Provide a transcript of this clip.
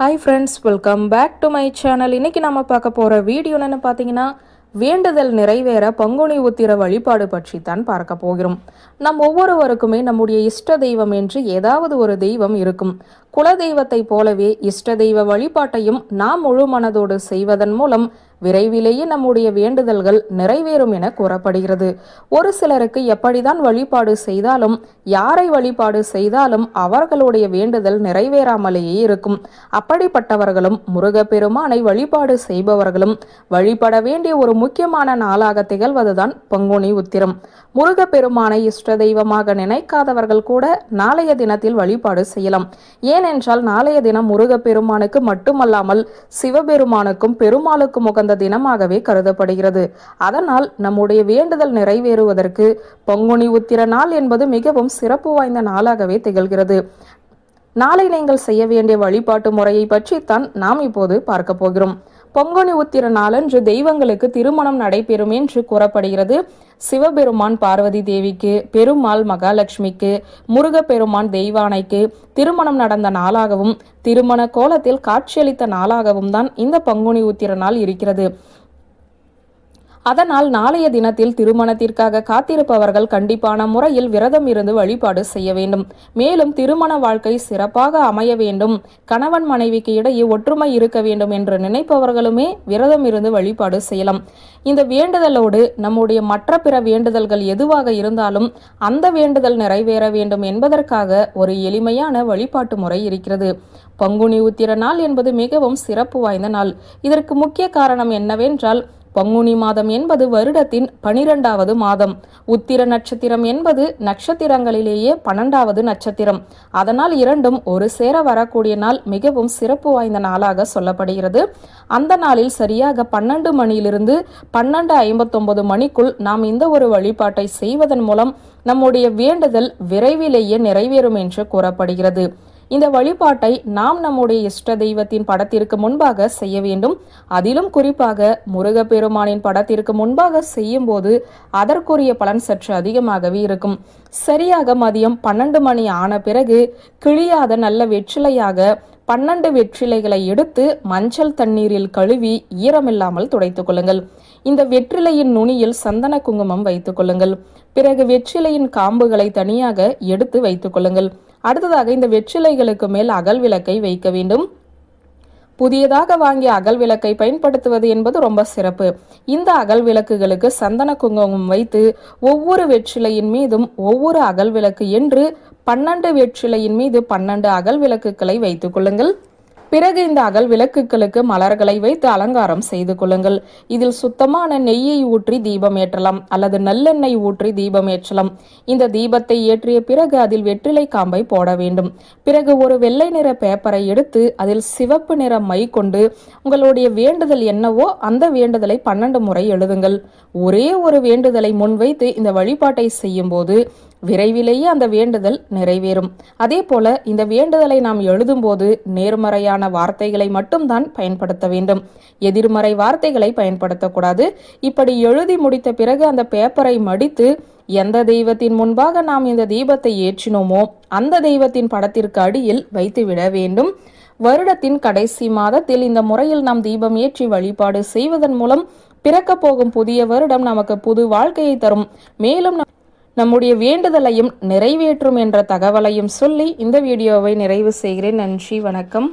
Hi friends welcome back to my channel இன்னைக்கு நம்ம பார்க்க போகிற வீடியோ பார்த்தீங்கன்னா வேண்டுதல் நிறைவேற பங்குனி உத்திர வழிபாடு பற்றி தான் பார்க்க போகிறோம். நம் ஒவ்வொருவருக்குமே நம்முடைய இஷ்ட தெய்வம் என்று ஏதாவது ஒரு தெய்வம் இருக்கும். குல தெய்வத்தை போலவே இஷ்ட தெய்வ வழிபாட்டையும் நாம் முழு மனதோடு செய்வதன் மூலம் விரைவிலேயே நம்முடைய வேண்டுதல்கள் நிறைவேறும் என கூறப்படுகிறது. ஒரு சிலருக்கு எப்படிதான் வழிபாடு செய்தாலும் யாரை வழிபாடு செய்தாலும் அவர்களுடைய வேண்டுதல் நிறைவேறாமலேயே இருக்கும். அப்படிப்பட்டவர்களும் முருகப்பெருமானை வழிபாடு செய்பவர்களும் வழிபட வேண்டிய ஒரு முக்கியமான நாளாக திகழ்வதுதான் பங்குனி உத்திரம். முருகப்பெருமானை இஷ்ட தெய்வமாக நினைக்காதவர்கள் கூட நாளைய தினத்தில் வழிபாடு செய்யலாம். ஏனென்றால் நாளைய தினம் முருகப்பெருமானுக்கு மட்டுமல்லாமல் சிவபெருமானுக்கும் பெருமாளுக்கும் உகந்த தினமாகவே கருதப்படுகிறது. அதனால் நம்முடைய வேண்டுதல் நிறைவேறுவதற்கு பங்குனி உத்திர நாள் என்பது மிகவும் சிறப்பு வாய்ந்த நாளாகவே திகழ்கிறது. நாளை நீங்கள் செய்ய வேண்டிய வழிபாட்டு முறையை பற்றித்தான் நாம் இப்போது பார்க்க போகிறோம். பொங்கனி உத்திர நாளன்று தெய்வங்களுக்கு திருமணம் நடைபெறும் என்று கூறப்படுகிறது. சிவபெருமான் பார்வதி தேவிக்கு பெருமாள் மகாலட்சுமிக்கு முருகப்பெருமான் தெய்வானைக்கு திருமணம் நடந்த நாளாகவும் திருமண கோலத்தில் காட்சியளித்த நாளாகவும் தான் இந்த பங்குனி உத்திர நாள் இருக்கிறது. அதனால் நாளைய தினத்தில் திருமணத்திற்காக காத்திருப்பவர்கள் கண்டிப்பான முறையில் விரதம் இருந்து வழிபாடு செய்ய வேண்டும். மேலும் திருமண வாழ்க்கை சிறப்பாக அமைய வேண்டும். கணவன் மனைவிக்கு இடையே ஒற்றுமை இருக்க வேண்டும் என்று நினைப்பவர்களுமே விரதம் இருந்து வழிபாடு செய்யலாம். இந்த வேண்டுதலோடு நம்முடைய மற்ற பிற வேண்டுதல்கள் எதுவாக இருந்தாலும் அந்த வேண்டுதல் நிறைவேற வேண்டும் என்பதற்காக ஒரு எளிமையான வழிபாட்டு முறை இருக்கிறது. பங்குனி உத்திர நாள் என்பது மிகவும் சிறப்பு வாய்ந்த நாள். இதற்கு முக்கிய காரணம் என்னவென்றால் பங்குனி மாதம் என்பது வருடத்தின் பனிரெண்டாவது மாதம். உத்திர நட்சத்திரம் என்பது நட்சத்திரங்களிலேயே பன்னெண்டாவது நட்சத்திரம். அதனால் இரண்டும் ஒரு சேர வரக்கூடிய நாள் மிகவும் சிறப்பு வாய்ந்த நாளாக சொல்லப்படுகிறது. அந்த நாளில் சரியாக பன்னெண்டு மணியிலிருந்து பன்னெண்டு ஐம்பத்தொன்பது மணிக்குள் நாம் இந்த ஒரு வழிபாட்டை செய்வதன் மூலம் நம்முடைய வேண்டுதல் விரைவிலேயே நிறைவேறும் என்று கூறப்படுகிறது. இந்த வழிபாட்டை நாம் நம்முடைய இஷ்ட தெய்வத்தின் படத்திற்கு முன்பாக செய்ய வேண்டும். அதிலும் குறிப்பாக முருகப்பெருமானின் படத்திற்கு முன்பாக செய்யும் போது அதற்குரிய பலன் சற்று அதிகமாகவே இருக்கும். சரியாக மதியம் பன்னெண்டு மணி ஆன பிறகு கிழியாத நல்ல வெற்றிலையாக பன்னெண்டு வெற்றிலைகளை எடுத்து மஞ்சள் தண்ணீரில் கழுவி ஈரமில்லாமல் துடைத்துக் கொள்ளுங்கள். இந்த வெற்றிலையின் நுனியில் சந்தன குங்குமம் வைத்துக் கொள்ளுங்கள். பிறகு வெற்றிலையின் காம்புகளை தனியாக எடுத்து வைத்துக் கொள்ளுங்கள். அடுத்ததாக இந்த வெற்றிலைகளுக்கு மேல் அகல் விளக்கை வைக்க வேண்டும். புதியதாக வாங்கிய அகல் விளக்கை பயன்படுத்துவது என்பது ரொம்ப சிறப்பு. இந்த அகல் விளக்குகளுக்கு சந்தன குங்குமம் வைத்து ஒவ்வொரு வெற்றிலையின் மீதும் ஒவ்வொரு அகல் விளக்கு என்று பன்னெண்டு வெற்றிலையின் மீது பன்னெண்டு அகல் விளக்குகளை வைத்துக் கொள்ளுங்கள். பிறகு இந்த அகல் விளக்குகளுக்கு மலர்களை வைத்து அலங்காரம் செய்து கொள்ளுங்கள். இதில் சுத்தமான நெய்யை ஊற்றி தீபம் ஏற்றலாம் அல்லது நல்லெண்ணெய் ஊற்றி தீபம் ஏற்றலாம். இந்த தீபத்தை ஏற்றிய பிறகு அதில் வெற்றிலை காம்பை போட வேண்டும். பிறகு ஒரு வெள்ளை நிற பேப்பரை எடுத்து அதில் சிவப்பு நிற மை கொண்டு உங்களுடைய வேண்டுதல் என்னவோ அந்த வேண்டுதலை பன்னெண்டு முறை எழுதுங்கள். ஒரே ஒரு வேண்டுதலை முன்வைத்து இந்த வழிபாட்டை செய்யும் போது விரைவிலேயே அந்த வேண்டுதல் நிறைவேறும். அதே போல இந்த வேண்டுதலை நாம் எழுதும்போது நேர்மறையான வார்த்தைகளை மட்டும்தான் பயன்படுத்த வேண்டும். எதிர்மறை வார்த்தைகளை பயன்படுத்தக்கூடாது. இப்படி எழுதி முடித்த பிறகு அந்த பேப்பரை மடித்து எந்த தெய்வத்தின் முன்பாக நாம் இந்த தீபத்தை ஏற்றினோமோ அந்த தெய்வத்தின் படத்திற்கு அடியில் வைத்துவிட வேண்டும். வருடத்தின் கடைசி மாதத்தில் இந்த முறையில் நாம் தீபம் ஏற்றி வழிபாடு செய்வதன் மூலம் பிறக்கப் போகும் புதிய வருடம் நமக்கு புது வாழ்க்கையை தரும். மேலும் நம்முடைய வேண்டுதலையும் நிறைவேற்றும் என்ற தகவலையும் சொல்லி இந்த வீடியோவை நிறைவு செய்கிறேன். நன்றி வணக்கம்.